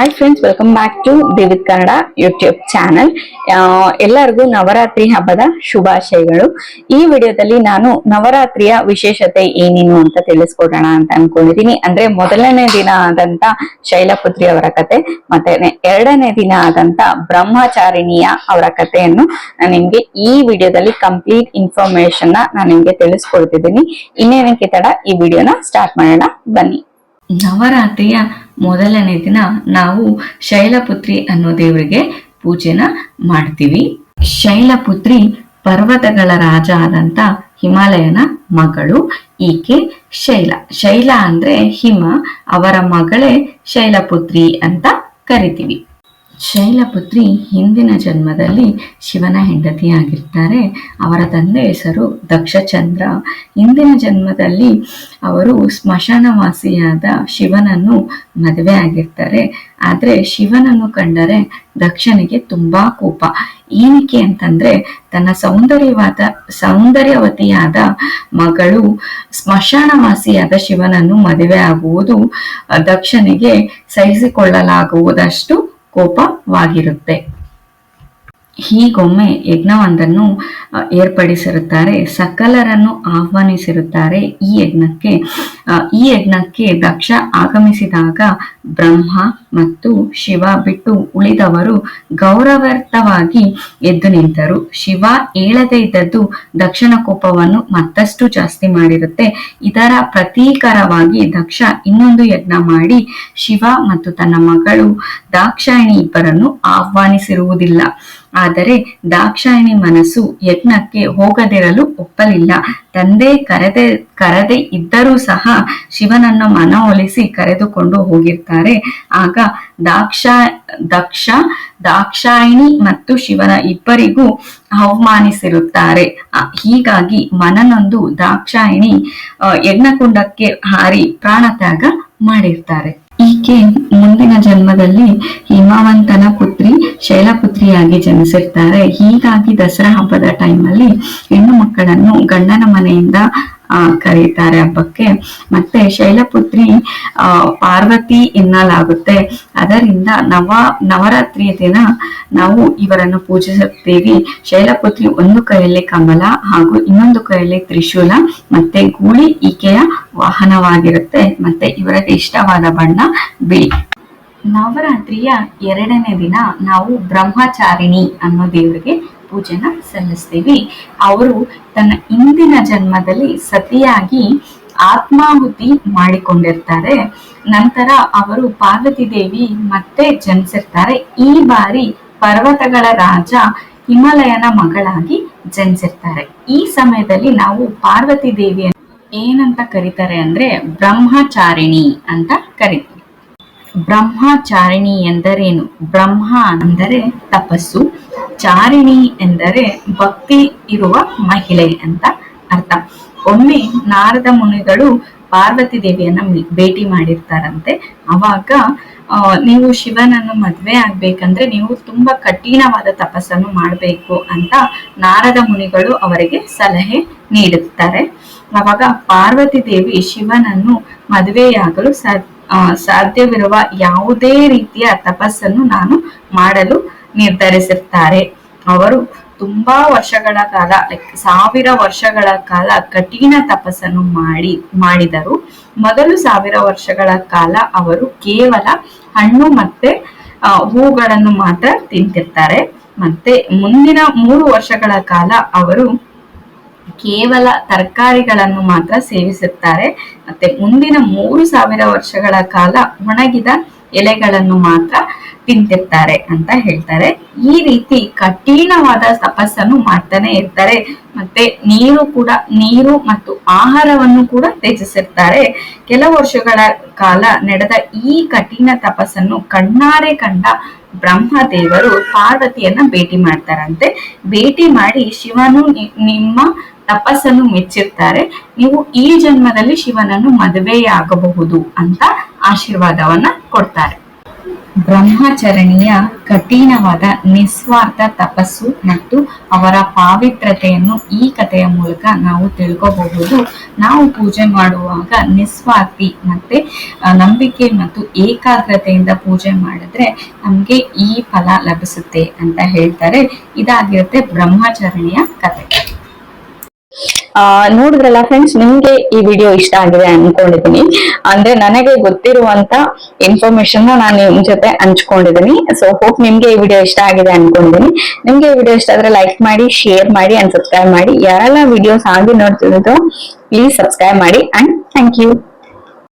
Hi friends welcome back to Devith Kannada YouTube channel ಎಲ್ಲರಿಗೂ ನವರಾತ್ರಿ ಹಬ್ಬದ ಶುಭಾಶಯಗಳು. ಈ ವಿಡಿಯೋದಲ್ಲಿ ನಾನು ನವರಾತ್ರಿಯ ವಿಶೇಷತೆ ಏನೇನು ಅಂತ ತಿಳಿಸ್ಕೊಡೋಣ ಅಂತ ಅನ್ಕೊಂಡಿದ್ದೀನಿ. ಅಂದ್ರೆ ಮೊದಲನೇ ದಿನ ಆದಂತ ಶೈಲಪುತ್ರಿ ಅವರ ಕತೆ, ಮತ್ತೆ ಎರಡನೇ ದಿನ ಆದಂತ ಬ್ರಹ್ಮಚಾರಿಣಿಯ ಅವರ ಕಥೆಯನ್ನು ನಾನು ನಿಮ್ಗೆ ಈ ವಿಡಿಯೋದಲ್ಲಿ ಕಂಪ್ಲೀಟ್ ಇನ್ಫಾರ್ಮೇಶನ್ ನಾನು ನಿಮ್ಗೆ ತಿಳಿಸ್ಕೊಡ್ತಿದ್ದೀನಿ. ಇನ್ನೇನಕ್ಕೆ ತಡ, ಈ ವಿಡಿಯೋನ ಸ್ಟಾರ್ಟ್ ಮಾಡೋಣ. ಬನ್ನಿ. ನವರಾತ್ರಿಯ ಮೊದಲನೇ ದಿನ ನಾವು ಶೈಲಪುತ್ರಿ ಅನ್ನೋ ದೇವರಿಗೆ ಪೂಜೆನ ಮಾಡ್ತೀವಿ. ಶೈಲಪುತ್ರಿ ಪರ್ವತಗಳ ರಾಜ ಆದಂತ ಹಿಮಾಲಯನ ಮಗಳು ಈಕೆ ಶೈಲ. ಶೈಲ ಅಂದ್ರೆ ಹಿಮ, ಅವರ ಮಗಳೇ ಶೈಲಪುತ್ರಿ ಅಂತ ಕರಿತೀವಿ. ಶೈಲಪುತ್ರಿ ಹಿಂದಿನ ಜನ್ಮದಲ್ಲಿ ಶಿವನ ಹೆಂಡತಿಯಾಗಿರ್ತಾರೆ. ಅವರ ತಂದೆ ಹೆಸರು ದಕ್ಷಚಂದ್ರ. ಹಿಂದಿನ ಜನ್ಮದಲ್ಲಿ ಅವರು ಸ್ಮಶಾನವಾಸಿಯಾದ ಶಿವನನ್ನು ಮದುವೆ ಆಗಿರ್ತಾರೆ. ಆದರೆ ಶಿವನನ್ನು ಕಂಡರೆ ದಕ್ಷನಿಗೆ ತುಂಬಾ ಕೋಪ. ಏನಕ್ಕೆ ಅಂತಂದ್ರೆ ತನ್ನ ಸೌಂದರ್ಯವಾದ, ಸೌಂದರ್ಯವತಿಯಾದ ಮಗಳು ಸ್ಮಶಾನವಾಸಿಯಾದ ಶಿವನನ್ನು ಮದುವೆ ಆಗುವುದು ದಕ್ಷನಿಗೆ ಸಹಿಸಿಕೊಳ್ಳಲಾಗುವುದಷ್ಟು ಕೋಪವಾಗಿರುತ್ತೆ. ಹೀಗೊಮ್ಮೆ ಯಜ್ಞವೊಂದನ್ನು ಏರ್ಪಡಿಸಿರುತ್ತಾರೆ ಸಕಲರನ್ನು ಆಹ್ವಾನಿಸಿರುತ್ತಾರೆ. ಈ ಯಜ್ಞಕ್ಕೆ ಈ ಯಜ್ಞಕ್ಕೆ ದಕ್ಷ ಆಗಮಿಸಿದಾಗ ಬ್ರಹ್ಮ ಮತ್ತು ಶಿವ ಬಿಟ್ಟು ಉಳಿದವರು ಗೌರವಾರ್ಥವಾಗಿ ಎದ್ದು ನಿಂತರು. ಶಿವ ಏಳದೇ ಇದ್ದದ್ದು ದಕ್ಷನ ಕೋಪವನ್ನು ಮತ್ತಷ್ಟು ಜಾಸ್ತಿ ಮಾಡಿರುತ್ತೆ. ಇದರ ಪ್ರತೀಕರವಾಗಿ ದಕ್ಷ ಇನ್ನೊಂದು ಯಜ್ಞ ಮಾಡಿ ಶಿವ ಮತ್ತು ತನ್ನ ಮಗಳು ದಾಕ್ಷಾಯಿಣಿ ಇಬ್ಬರನ್ನು ಆಹ್ವಾನಿಸಿರುವುದಿಲ್ಲ. ಆದರೆ ದಾಕ್ಷಾಯಿಣಿ ಮನಸ್ಸು ಯಜ್ಞಕ್ಕೆ ಹೋಗದಿರಲು ಒಪ್ಪಲಿಲ್ಲ. ತಂದೆ ಕರೆದೆ ಕರೆದೆ ಇದ್ದರೂ ಸಹ ಶಿವನನ್ನು ಮನವೊಲಿಸಿ ಕರೆದುಕೊಂಡು ಹೋಗಿರ್ತಾರೆ. ಆಗ ದಾಕ್ಷ, ದಕ್ಷ, ದಾಕ್ಷಾಯಿಣಿ ಮತ್ತು ಶಿವನ ಇಬ್ಬರಿಗೂ ಅವಮಾನಿಸಿರುತ್ತಾರೆ. ಹೀಗಾಗಿ ಮನನೊಂದು ದಾಕ್ಷಾಯಿಣಿ ಯಜ್ಞಕುಂಡಕ್ಕೆ ಹಾರಿ ಪ್ರಾಣತ್ಯಾಗ ಮಾಡಿರ್ತಾರೆ. ಈಕೆ ಮುಂದಿನ ಜನ್ಮದಲ್ಲಿ ಹಿಮಾವಂತನ ಪುತ್ರಿ ಶೈಲಪುತ್ರಿಯಾಗಿ ಜನಿಸಿರ್ತಾರೆ. ಹೀಗಾಗಿ ದಸರಾ ಹಬ್ಬದ ಟೈಮ್ ಅಲ್ಲಿ ಹೆಣ್ಣು ಮಕ್ಕಳನ್ನು ಗಂಡನ ಮನೆಯಿಂದ, ಆ ಕರೀತಾರೆ ಹಬ್ಬಕ್ಕೆ. ಮತ್ತೆ ಶೈಲಪುತ್ರಿ, ಆ, ಪಾರ್ವತಿ ಎನ್ನಲಾಗುತ್ತೆ. ಅದರಿಂದ ನವ ನವರಾತ್ರಿಯ ದಿನ ನಾವು ಇವರನ್ನು ಪೂಜಿಸುತ್ತೇವೆ. ಶೈಲಪುತ್ರಿ ಒಂದು ಕೈಯಲ್ಲಿ ಕಮಲ ಹಾಗೂ ಇನ್ನೊಂದು ಕೈಯಲ್ಲಿ ತ್ರಿಶೂಲ, ಮತ್ತೆ ಗೂಳಿ, ಈಕೆಯ ವಾಹನವಾಗಿರುತ್ತೆ. ಮತ್ತೆ ಇವರಿಗೆ ಇಷ್ಟವಾದ ಬಣ್ಣ ಬಿಳಿ. ನವರಾತ್ರಿಯ ಎರಡನೇ ದಿನ ನಾವು ಬ್ರಹ್ಮಚಾರಿಣಿ ಅನ್ನೋ ದೇವರಿಗೆ ಪೂಜೆನ ಸಲ್ಲಿಸ್ತೀವಿ. ಅವರು ತನ್ನ ಇಂದಿನ ಜನ್ಮದಲ್ಲಿ ಸತಿಯಾಗಿ ಆತ್ಮಾಹುತಿ ಮಾಡಿಕೊಂಡಿರ್ತಾರೆ. ನಂತರ ಅವರು ಪಾರ್ವತಿ ದೇವಿ ಮತ್ತೆ ಜನಿಸಿರ್ತಾರೆ. ಈ ಬಾರಿ ಪರ್ವತಗಳ ರಾಜ ಹಿಮಾಲಯನ ಮಗಳಾಗಿ ಜನಿಸಿರ್ತಾರೆ. ಈ ಸಮಯದಲ್ಲಿ ನಾವು ಪಾರ್ವತಿ ದೇವಿಯನ್ನು ಏನಂತ ಕರೀತಾರೆ ಅಂದ್ರೆ ಬ್ರಹ್ಮಚಾರಿಣಿ ಅಂತ ಕರಿತೀವಿ ಬ್ರಹ್ಮಚಾರಿಣಿ ಎಂದರೇನು? ಬ್ರಹ್ಮ ಅಂದರೆ ತಪಸ್ಸು, ಚಾರಿಣಿ ಎಂದರೆ ಭಕ್ತಿ ಇರುವ ಮಹಿಳೆ ಅಂತ ಅರ್ಥ. ಒಮ್ಮೆ ನಾರದ ಮುನಿಗಳು ಪಾರ್ವತಿ ದೇವಿಯನ್ನ ಭೇಟಿ ಮಾಡಿರ್ತಾರಂತೆ. ಅವಾಗ ನೀವು ಶಿವನನ್ನು ಮದುವೆ ಆಗ್ಬೇಕಂದ್ರೆ ನೀವು ತುಂಬಾ ಕಠಿಣವಾದ ತಪಸ್ಸನ್ನು ಮಾಡಬೇಕು ಅಂತ ನಾರದ ಮುನಿಗಳು ಅವರಿಗೆ ಸಲಹೆ ನೀಡುತ್ತಾರೆ. ಅವಾಗ ಪಾರ್ವತಿ ದೇವಿ ಶಿವನನ್ನು ಮದುವೆಯಾಗಲು ಸಾಧ್ಯವಿರುವ ಯಾವುದೇ ರೀತಿಯ ತಪಸ್ಸನ್ನು ನಾನು ಮಾಡಲು ನಿರ್ಧರಿಸಿರ್ತಾರೆ. ಅವರು ತುಂಬಾ ವರ್ಷಗಳ ಕಾಲ ಲೈಕ್ ಸಾವಿರ ವರ್ಷಗಳ ಕಾಲ ಕಠಿಣ ತಪಸ್ಸನ್ನು ಮಾಡಿ, ಮಾಡಿದರು. ಮೊದಲು ಸಾವಿರ ವರ್ಷಗಳ ಕಾಲ ಅವರು ಕೇವಲ ಹಣ್ಣು ಮತ್ತೆ ಹೂಗಳನ್ನು ಮಾತ್ರ ತಿಂತಿರ್ತಾರೆ. ಮತ್ತೆ ಮುಂದಿನ ಮೂರು ವರ್ಷಗಳ ಕಾಲ ಅವರು ಕೇವಲ ತರಕಾರಿಗಳನ್ನು ಮಾತ್ರ ಸೇವಿಸುತ್ತಾರೆ. ಮತ್ತೆ ಮುಂದಿನ ಮೂರು ಸಾವಿರ ವರ್ಷಗಳ ಕಾಲ ಒಣಗಿದ ಎಲೆಗಳನ್ನು ಮಾತ್ರ ತಿಂತಿರ್ತಾರೆ ಅಂತ ಹೇಳ್ತಾರೆ. ಈ ರೀತಿ ಕಠಿಣವಾದ ತಪಸ್ಸನ್ನು ಮಾಡ್ತಾನೆ ಇರ್ತಾರೆ. ಮತ್ತೆ ನೀರು ಕೂಡ, ನೀರು ಮತ್ತು ಆಹಾರವನ್ನು ಕೂಡ ತ್ಯಜಿಸಿರ್ತಾರೆ. ಕೆಲ ವರ್ಷಗಳ ಕಾಲ ನಡೆದ ಈ ಕಠಿಣ ತಪಸ್ಸನ್ನು ಕಣ್ಣಾರೆ ಕಂಡ ಬ್ರಹ್ಮದೇವರು ಪಾರ್ವತಿಯನ್ನ ಭೇಟಿ ಮಾಡ್ತಾರಂತೆ. ಭೇಟಿ ಮಾಡಿ ಶಿವನು ನಿಮ್ಮ ತಪಸ್ಸನ್ನು ಮೆಚ್ಚಿರ್ತಾರೆ. ನೀವು ಈ ಜನ್ಮದಲ್ಲಿ ಶಿವನನ್ನು ಮದುವೆಯಾಗಬಹುದು ಅಂತ ಆಶೀರ್ವಾದವನ್ನ ಕೊಡ್ತಾರೆ. ಬ್ರಹ್ಮಚರಣಿಯ ಕಠಿಣವಾದ ನಿಸ್ವಾರ್ಥ ತಪಸ್ಸು ಮತ್ತು ಅವರ ಪಾವಿತ್ರತೆಯನ್ನು ಈ ಕಥೆಯ ಮೂಲಕ ನಾವು ತಿಳ್ಕೋಬಹುದು. ನಾವು ಪೂಜೆ ಮಾಡುವಾಗ ನಿಸ್ವಾರ್ಥಿ ಮತ್ತೆ ನಂಬಿಕೆ ಮತ್ತು ಏಕಾಗ್ರತೆಯಿಂದ ಪೂಜೆ ಮಾಡಿದ್ರೆ ನಮ್ಗೆ ಈ ಫಲ ಲಭಿಸುತ್ತೆ ಅಂತ ಹೇಳ್ತಾರೆ. ಇದಾಗಿರುತ್ತೆ ಬ್ರಹ್ಮಚರಣಿಯ ಕಥೆ. ಆ, ನೋಡಿದ್ರಲ್ಲ ಫ್ರೆಂಡ್ಸ್ ನಿಮ್ಗೆ ಈ ವಿಡಿಯೋ ಇಷ್ಟ ಆಗಿದೆ ಅನ್ಕೊಂಡಿದೀನಿ ಅಂದ್ರೆ ನನಗೆ ಗೊತ್ತಿರುವಂತ ಇನ್ಫಾರ್ಮೇಶನ್ ನಾನು ನಿಮ್ ಜೊತೆ ಹಂಚ್ಕೊಂಡಿದೀನಿ ಸೊ ಹೋಪ್ ನಿಮ್ಗೆ ಈ ವಿಡಿಯೋ ಇಷ್ಟ ಆಗಿದೆ ಅನ್ಕೊಂಡಿದೀನಿ ನಿಮ್ಗೆ ಈ ವಿಡಿಯೋ ಇಷ್ಟ ಆದ್ರೆ ಲೈಕ್ ಮಾಡಿ ಶೇರ್ ಮಾಡಿ ಅಂಡ್ ಸಬ್ಸ್ಕ್ರೈಬ್ ಮಾಡಿ. ಯಾರೆಲ್ಲ ವಿಡಿಯೋಸ್ ಆಗಿ ನೋಡ್ತಿರೋದು ಪ್ಲೀಸ್ ಸಬ್ಸ್ಕ್ರೈಬ್ ಮಾಡಿ ಅಂಡ್ ಥ್ಯಾಂಕ್ ಯು